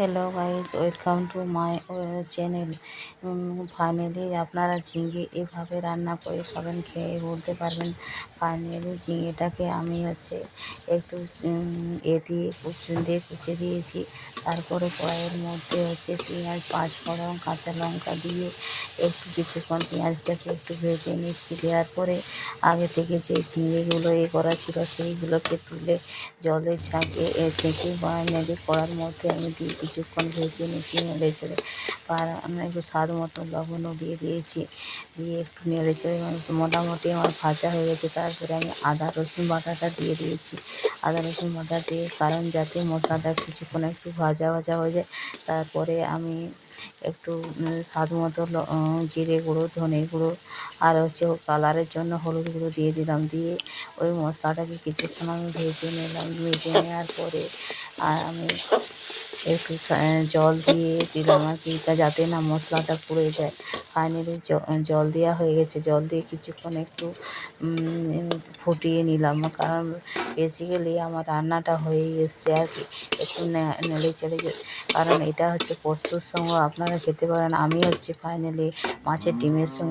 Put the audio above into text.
Hello guys welcome to my channel finally আপনারা ঝিঙে এভাবে রান্না করে খাবেন, খেয়ে বলতে পারবেন। ফাইনালি ঝিঙেটাকে আমি হচ্ছে একটু এ দিয়ে কুচুন, দিয়ে কুচে দিয়েছি। তারপরে কড়াইয়ের মধ্যে হচ্ছে পেঁয়াজ পাঁচ ফোড়ন কাঁচা লঙ্কা দিয়ে একটু কিছুক্ষণ পেঁয়াজটাকে একটু ভেজে নিচ্ছি। দেওয়ার পরে আগে থেকে যে ঝিঙেগুলো এ করা ছিল, সেইগুলোকে তুলে জলে ছাঁকে ছেঁকে নেড়ে কড়ার মধ্যে আমি দিয়ে কিছুক্ষণ ভেজে নিচ্ছি নেড়ে চেড়ে আর আমি একটু স্বাদ মতো লবণও দিয়ে দিয়েছি। দিয়ে একটু নেড়ে চেড়ে মানে মোটামুটি আমার ভাজা হয়ে গেছে। তারপরে আমি আদা, রসুন বাটাটা দিয়ে দিয়েছি। আদা, রসুন বাটা দিয়ে কারণ যাতে মশলাটা কিছুক্ষণ একটু ভাজা ভাজা হয়ে যায়। তারপরে আমি একটু স্বাদ মতো জিরে গুঁড়ো, ধনে গুঁড়ো আর হচ্ছে কালারের জন্য হলুদ গুঁড়ো দিয়ে দিলাম। দিয়ে ওই মশলাটাকে কিছুক্ষণ আমি ভেজে নিলাম। ভেজে নেওয়ার পরে আর আমি একটু জল দিয়ে দিলাম আর কি যাতে না মশলাটা পুড়ে যায়। ফাইনালি জল দেওয়া হয়ে গেছে। জল দিয়ে কিছুক্ষণ একটু ফুটিয়ে নিলাম। কারণ বেসিক্যালি আমার রান্নাটা হয়েই এসছে আর কি, একটু নেড়ে চেড়ে কারণ এটা হচ্ছে পোস্তর সঙ্গে। আপনারা খেতে পারেন। আমি হচ্ছে ফাইনালি মাছের ডিমের সঙ্গে